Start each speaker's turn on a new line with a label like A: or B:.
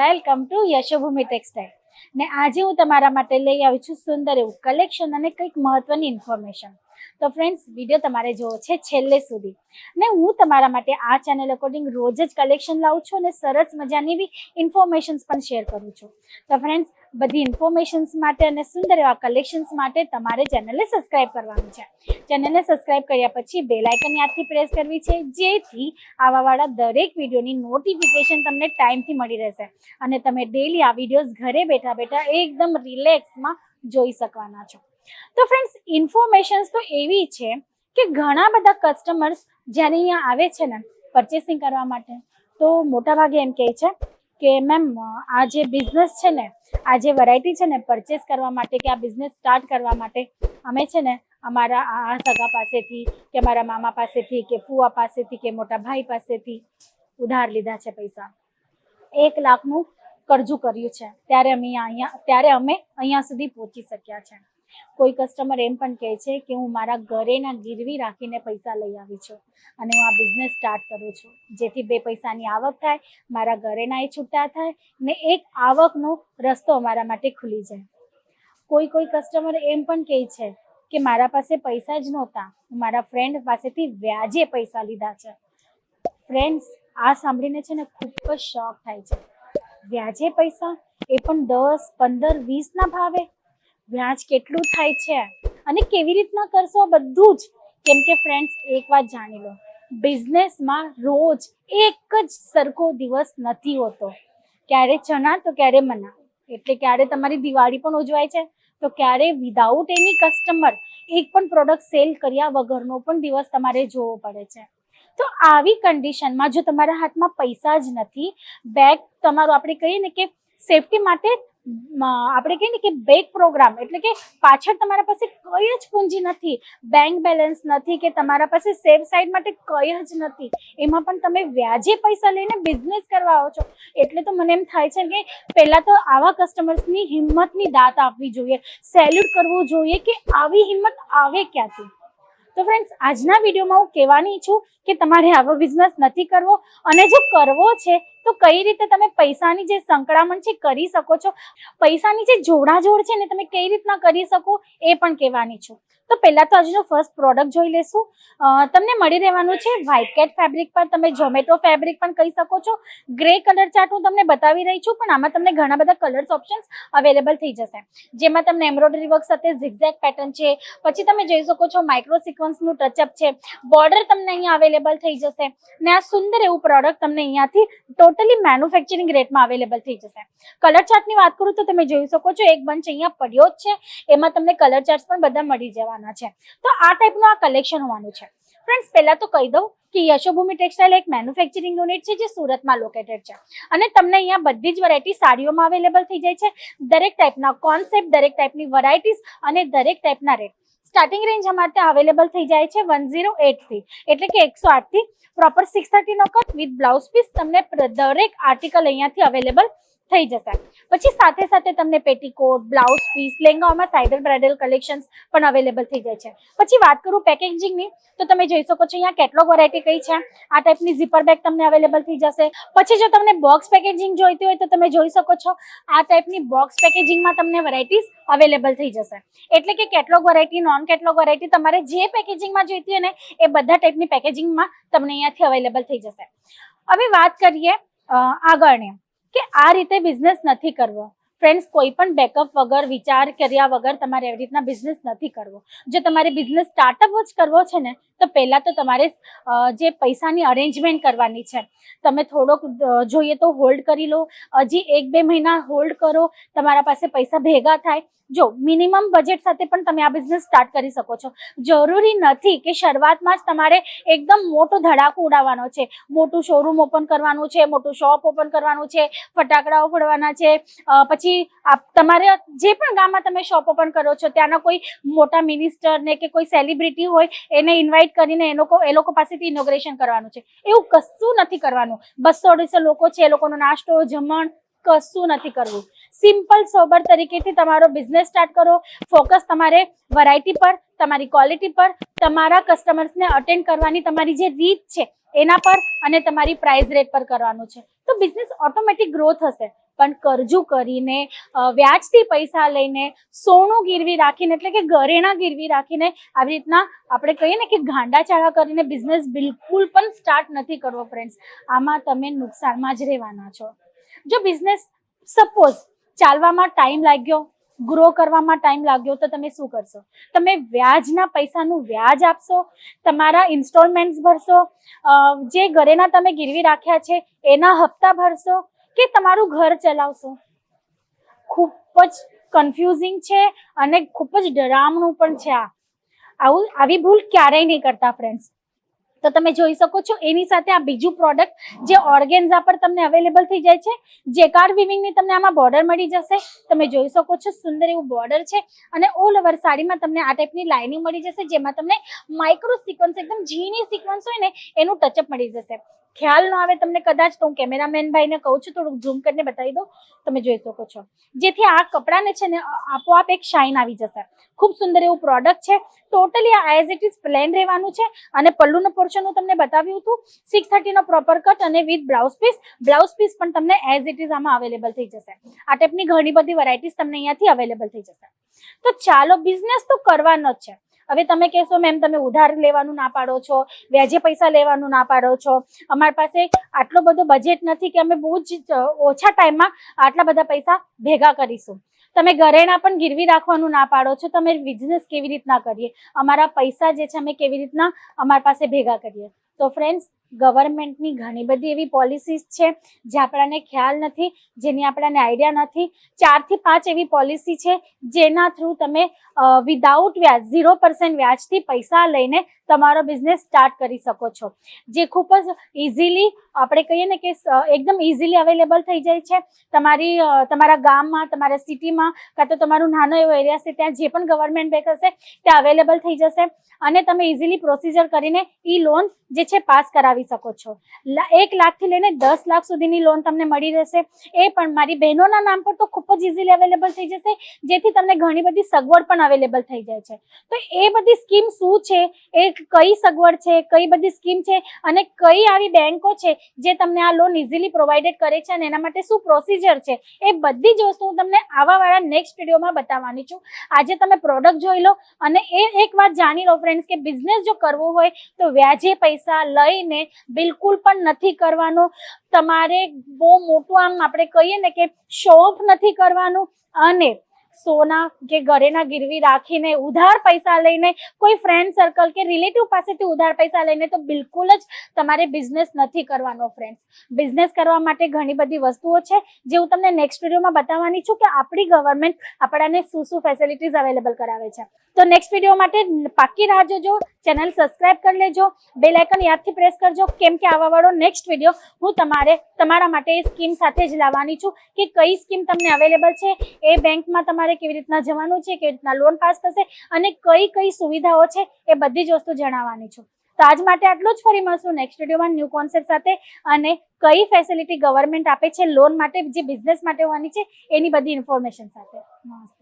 A: Welcome to Yashobhumi textile. ને આજે હું તમારા માટે લઈ આવી છું સુંદર એવું કલેક્શન અને કંઈક મહત્વની ઇન્ફોર્મેશન. તો ફ્રેન્ડ્સ વીડિયો તમારે જોવો છે છેલ્લે સુધી. ને હું તમારા માટે આ ચેનલ અકોર્ડિંગ રોજ જ કલેક્શન લાવું છું અને સરસ મજાની બી ઇન્ફોર્મેશન્સ પણ શેર કરું છું. તો ફ્રેન્ડ્સ બધી ઇન્ફોર્મેશન્સ માટે અને સુંદર એવા કલેક્શન્સ માટે તમારે ચેનલને સબસ્ક્રાઇબ કરવાનું છે. ચેનલને સબસ્ક્રાઇબ કર્યા પછી બેલ આઇકન યાદથી પ્રેસ કરવી છે, જેથી આવાવાળા દરેક વિડીયોની નોટિફિકેશન તમને ટાઈમથી મળી રહેશે. અને તમે ડેલી આ વિડીયોઝ ઘરે બેઠા બેઠા એકદમ રિલેક્સમાં જોઈ શકવાના છો. તો ફ્રેન્ડ્સ ઇન્ફોર્મેશન્સ તો એવી છે કે ઘણા બધા કસ્ટમર્સ જ્યારે અહીંયા આવે છે ને પરચેસિંગ કરવા માટે, તો મોટાભાગે એમ કહે છે કે મેમ આ જે બિઝનેસ છે ને, આ જે વેરાયટી છે ને પરચેસ કરવા માટે કે આ બિઝનેસ સ્ટાર્ટ કરવા માટે, અમે છે ને અમારા આ સગા પાસેથી કે મારા મામા પાસેથી કે ફુવા પાસેથી કે મોટા ભાઈ પાસેથી ઉધાર લીધા છે પૈસા. એક લાખનું કરજું કર્યું છે. ત્યારે અમે અહીંયા, ત્યારે અમે અહીંયા સુધી પહોંચી શક્યા છે. કોઈ કસ્ટમર એમ પણ કહે છે કે હું મારા ઘરેના ગીરવી રાખીને પૈસા લઈ આવી છું અને હું આ બિઝનેસ સ્ટાર્ટ કરું છું. જેથી બે પૈસાની આવક થાય, મારા ઘરેના એ છૂટા થાય ને એક આવકનો રસ્તો અમારા માટે ખુલી જાય. કોઈ કોઈ કસ્ટમર એમ પણ કહે છે કે મારા પાસે પૈસા જ નહોતા. હું મારા ફ્રેન્ડ પાસેથી વ્યાજે પૈસા લીધા છે. ફ્રેન્ડ્સ આ સાંભળીને છે ને ખૂબ જ શોખ થાય છે. વ્યાજે પૈસા એ પણ દસ, પંદર વીસના ભાવે વ્યાજ કેટલું થાય છે અને કેવી રીતના કરશો બધું જ? કેમ કે ફ્રેન્ડ્સ એક વાત જાણી લો. બિઝનેસમાં રોજ એક જ સરખો દિવસ નથી હોતો. ક્યારે ચણા તો ક્યારે મના. એટલે ક્યારે તમારી દિવાળી પણ ઉજવાય છે, તો ક્યારે વિધાઉટ એની કસ્ટમર એક પણ પ્રોડક્ટ સેલ કર્યા વગરનો પણ દિવસ તમારે જોવો પડે છે. તો આવી કન્ડિશનમાં જો તમારા હાથમાં પૈસા જ નથી બેગ તમારું આપણે કહીએ ને કે સેફટી માટે આપણે કહીએ ને કે બેક પ્રોગ્રામ એટલે કે પાછળ તમારા પાસે કઈ જ પૂંજી નથી બેંક બેલેન્સ નથી કે તમારા પાસે સેફ સાઈડ માટે કઈ જ નથી. એમાં પણ તમે વ્યાજે પૈસા લઈને બિઝનેસ કરવા આવો છો. એટલે તો મને એમ થાય છે કે પહેલાં તો આવા કસ્ટમર્સની હિંમતની દાત આપવી જોઈએ. સેલ્યુટ કરવું જોઈએ કે આવી હિંમત આવે ક્યાંથી? તો ફ્રેન્ડ્સ આજના વિડીયોમાં હું કહેવાની છું કે તમારે આવો બિઝનેસ નથી કરવો અને જો કરવો છે તો કઈ રીતે તમે પૈસાની જે સંકળામણ છે કરી શકો છો? પૈસાની જે જોડાજોડ છે ને તમે કઈ રીતના કરી શકો એ પણ કહેવાની છું. તો પહેલાં તો આજનો ફર્સ્ટ પ્રોડક્ટ જોઈ લેશું. તમને મળી રહેવાનું છે વ્હાઇટ કેટ ફેબ્રિક પર. તમે ઝોમેટો ફેબ્રિક પણ કહી શકો છો. ગ્રે કલર ચાર્ટ હું તમને બતાવી રહી છું, પણ આમાં તમને ઘણા બધા કલર્સ ઓપ્શન્સ અવેલેબલ થઈ જશે. જેમાં તમને એમ્બ્રોઇડરી વર્ક સાથે ઝિગઝેક પેટર્ન છે. પછી તમે જોઈ શકો છો માઇક્રો સિક્વન્સનું ટચઅપ છે. બોર્ડર તમને અહીંયા અવેલેબલ થઈ જશે. ને આ સુંદર એવું પ્રોડક્ટ તમને અહીંયાથી ટોટલી મેન્યુફેક્ચરિંગ રેટમાં અવેલેબલ થઈ જશે. કલર ચાર્ટની વાત કરું તો તમે જોઈ શકો છો, એક બંચ અહીંયા પડ્યો જ છે. એમાં તમને કલર ચાર્ટ્સ પણ બધા મળી જવાના છે. તો આ ટાઈપનું આ કલેક્શન હોવાનું છે. ફ્રેન્ડ્સ પહેલાં તો કહી દઉં કે યશોભૂમિ ટેક્સટાઇલ એક મેન્યુફેક્ચરિંગ યુનિટ છે જે સુરતમાં લોકેટેડ છે. અને તમને અહીંયા બધી જ વેરાયટી સાડીઓમાં અવેલેબલ થઈ જાય છે. દરેક ટાઈપના કોન્સેપ્ટ દરેક ટાઈપની વેરાયટીઝ અને દરેક ટાઈપના રેટ સ્ટાર્ટિંગ રેન્જ અમારે અવેલેબલ થઈ જાય છે વન ઝીરો એટથી એટલે કે એકસો આઠથી. પ્રોપર સિક્સ થર્ટીનો કટ વિથ બ્લાઉઝ પીસ તમને દરેક આર્ટિકલ અહીંયાથી અવેલેબલ થઈ જશે. પછી સાથે સાથે તમને પેટીકોટ, બ્લાઉઝ પીસ લેંગાઓમાં સાઇડર બ્રાઇડલ કલેક્શન્સ પણ અવેલેબલ થઈ જાય છે. પછી વાત કરું પેકેજિંગની, તો તમે જોઈ શકો છો અહીંયા કેટલોગ વેરાયટી કઈ છે. આ ટાઈપની ઝીપર બેગ તમને અવેલેબલ થઈ જશે. પછી જો તમને બોક્સ પેકેજિંગ જોઈતી હોય તો તમે જોઈ શકો છો, આ ટાઈપની બોક્સ પેકેજિંગમાં તમને વેરાયટીઝ અવેલેબલ થઈ જશે. એટલે કે catalogue variety non catalogue variety તમારે જે પેકેજિંગમાં જોઈતી હોય ને, એ બધા ટાઈપની પેકેજિંગમાં તમને અહીંયાથી અવેલેબલ થઈ જશે. હવે વાત કરીએ આગળની. કે આ રીતે બિઝનેસ નથી કરવો. ફ્રેન્ડ્સ કોઈ પણ બેકઅપ વગર, વિચાર કર્યા વગર તમારે એવી રીતના બિઝનેસ નથી કરવો. જો તમારે બિઝનેસ સ્ટાર્ટઅપ જ કરવો છે ને, તો પહેલાં તો તમારે જે પૈસાની અરેન્જમેન્ટ કરવાની છે, તમે થોડોક જોઈએ તો હોલ્ડ કરી લો. હજી એક બે મહિના હોલ્ડ કરો. તમારા પાસે પૈસા ભેગા થાય. જો મિનિમમ બજેટ સાથે પણ તમે આ બિઝનેસ સ્ટાર્ટ કરી શકો છો. જરૂરી નથી કે શરૂઆતમાં જ તમારે એકદમ મોટો ધડાકો ઉડાવવાનો છે. મોટું શોરૂમ ઓપન કરવાનું છે, મોટું શોપ ઓપન કરવાનું છે, ફટાકડાઓ ફોડવાના છે પછી તમારે જે પણ ગામમાં તમે શોપ ઓપન કરો છો, ત્યાંના કોઈ મોટા મિનિસ્ટરને કે કોઈ સેલિબ્રિટી હોય, એને ઇન્વાઇટ કરીને એ લોકો એ લોકો પાસેથી ઇનોગ્રેશન કરવાનું છે. એવું કશું નથી કરવાનું. બસો અઢીસો લોકો છે, એ લોકોનો નાસ્તો, જમણ કશું નથી કરવું. સિમ્પલ સોબર તરીકેથી તમારો બિઝનેસ સ્ટાર્ટ કરો. ફોકસ તમારે વેરાયટી પર, તમારી ક્વોલિટી પર, તમારા કસ્ટમર્સને અટેન્ડ કરવાની તમારી જે રીત છે, એના પર અને તમારી પ્રાઇસ રેટ પર કરવાનું છે. તો બિઝનેસ ઓટોમેટિક ગ્રો થશે પણ કરજુ કરીને વ્યાજથી પૈસા લઈને, સોનું ગીરવી રાખીને, એટલે કે ઘરેણા ગીરવી રાખીને, આવી રીતના આપણે કહીએ ને કે ગાંડા ચાળા કરીને બિઝનેસ બિલકુલ પણ સ્ટાર્ટ નથી કરવો ફ્રેન્ડ્સ આમાં તમે નુકસાનમાં જ રહેવાના છો. જો બિઝનેસ સપોઝ ચાલવામાં ટાઈમ લાગ્યો ગ્રો કરવામાં ટાઈમ લાગ્યો, તો તમે શું કરશો? તમે વ્યાજના પૈસાનું વ્યાજ આપશો, તમારા ઇન્સ્ટોલમેન્ટ્સ ભરશો જે ઘરેના તમે ગીરવી રાખ્યા છે, એના હપ્તા ભરશો કે તમારું ઘર ચલાવશો? ખૂબ જ કન્ફ્યુઝિંગ છે અને ખૂબ જ ડરામણું પણ છે આ. આવું, આવી ભૂલ ક્યારેય નહીં કરતા ફ્રેન્ડ્સ તો તમે જોઈ શકો છો, એની સાથે આ બીજું પ્રોડક્ટ જે ઓર્ગેન્ઝા પર તમને અવેલેબલ થઈ જાય છે જેકાર વિવિંગની તમને આમાં બોર્ડર મળી જશે. તમે જોઈ શકો છો, સુંદર એવું બોર્ડર છે અને ઓલ ઓવર સાડીમાં તમને આ ટાઈપની લાઇનિંગ મળી જશે, જેમાં તમને માઇક્રો સિક્વન્સ એકદમ ઝીણી સિક્વન્સ હોય ને, એનું ટચઅપ મળી જશે. ખ્યાલ ન આવે તમને કદાચ તો હું કેમેરામેન ભાઈને કહું છું, થોડુંક ઝૂમ કરીને બતાવી દઉં, તમે જોઈ શકો છો. જેથી આ કપડાને છે ને આપોઆપ એક શાઇન આવી જશે. ખૂબ સુંદર એવું પ્રોડક્ટ છે. ટોટલી આ એઝ ઇટ ઇઝ પ્લેન રહેવાનું છે. અને પલ્લુનું પોર્શન હું તમને બતાવ્યું હતું. સિક્સ થર્ટીનો પ્રોપર કટ અને with blouse piece blouse piece પણ તમને એઝ ઇટ ઇઝ આમાં અવેલેબલ થઈ જશે. આ ટાઈપની ઘણી બધી વેરાયટીઝ તમને અહીંયાથી અવેલેબલ થઈ જશે. તો ચાલો બિઝનેસ તો કરવાનો જ છે. હવે તમે કહેશો, મેમ, તમે ઉધાર લેવાનું ના પાડો છો, વ્યાજે પૈસા લેવાનું ના પાડો છો. અમારી પાસે આટલો બધો બજેટ નથી કે અમે બહુ જ ઓછા ટાઈમમાં આટલા બધા પૈસા ભેગા કરીશું. તમે ઘરેણા પણ ગીરવી રાખવાનું ના પાડો છો. તમે બિઝનેસ કેવી રીતના કરીએ? અમારા પૈસા જે છે, અમે કેવી રીતના અમારી પાસે ભેગા કરીએ? તો ફ્રેન્ડ્સ ગવર્મેન્ટની ઘણી બધી એવી પોલિસીસ છે જે આપણાને ખ્યાલ નથી, જેની આપણાને આઈડિયા નથી. ચારથી પાંચ એવી પોલિસી છે જેના થ્રુ તમે વિધાઉટ વ્યાજ ઝીરો પર્સન્ટ વ્યાજથી પૈસા લઈને તમારો બિઝનેસ સ્ટાર્ટ કરી શકો છો. જે ખૂબ જ ઇઝીલી આપણે કહીએ ને કે એકદમ ઇઝીલી અવેલેબલ થઈ જાય છે. તમારી તમારા ગામમાં, તમારા સિટીમાં કાં તો તમારું નાનો એવો એરિયા છે, ત્યાં જે પણ ગવર્મેન્ટ બેંક હશે, ત્યાં અવેલેબલ થઈ જશે. અને તમે ઇઝીલી પ્રોસિજર કરીને ઈ લોન જે છે, પાસ કરાવી શકો છો. એક લાખથી લઈને દસ લાખ સુધીની લોન તમને મળી રહેશે. એ પણ મારી બહેનોના નામ પર તો ખૂબ જ ઇઝીલી અવેલેબલ થઈ જશે, જેથી તમને ઘણી બધી સગવડ પણ અવેલેબલ થઈ જાય છે. તો એ બધી સ્કીમ શું છે? એ કઈ સગવડ છે? કઈ બધી સ્કીમ છે? અને કઈ આવી બેંકો છે જે તમને આ લોન ઇઝીલી પ્રોવાઈડેડ કરે છે અને એના માટે શું પ્રોસિજર છે? એ બધી જ વસ્તુ હું તમને આવાવાળા નેક્સ્ટ વિડીયોમાં બતાવવાની છું. આજે તમે પ્રોડક્ટ જોઈ લો અને એ એક વાત જાણી લો ફ્રેન્ડ્સ કે બિઝનેસ જો કરવો હોય તો વ્યાજે પૈસા લઈને બિલકુલ પણ નથી કરવાનું. તમારે બહુ મોટું આમ આપણે કહીએ ને કે શો નથી કરવાનું. અને સોના કે ઘરેના ગીરવી રાખીને ઉધાર પૈસા લઈને કોઈ ફ્રેન્ડ સર્કલ કે રિલેટિવ પાસેથી ઉધાર પૈસા લઈને તો બિલકુલ જ તમારે બિઝનેસ નથી કરવાનો ફ્રેન્ડ્સ બિઝનેસ કરવા માટે ઘણી બધી વસ્તુઓ છે જે હું તમને નેક્સ્ટ વિડીયોમાં બતાવવાની છું કે આપણી ગવર્મેન્ટ આપણાને શું શું ફેસિલિટીઝ અવેલેબલ કરાવે છે. તો નેક્સ્ટ વીડિયો માટે પાકી રાહ જોજો ચેનલ સબસ્ક્રાઇબ કરી લેજો બે આઇકન યાદથી પ્રેસ કરજો, કેમ કે આવા વાળો નેક્સ્ટ વીડિયો હું તમારે, તમારા માટે એ સ્કીમ સાથે જ લાવવાની છું કે કઈ સ્કીમ તમને અવેલેબલ છે, એ બેંકમાં તમારે કેવી રીતના જવાનું છે, કેવી રીતના લોન પાસ થશે અને કઈ કઈ સુવિધાઓ છે એ બધી જ વસ્તુ જણાવવાની છું. તો આજ માટે આટલું જ ફરી મળશું નેક્સ્ટ વિડીયોમાં ન્યૂ કોન્સેપ્ટ સાથે અને કઈ ફેસિલિટી ગવર્મેન્ટ આપે છે લોન માટે, જે બિઝનેસ માટે હોવાની છે, એની બધી ઇન્ફોર્મેશન સાથે. નમસ્તે.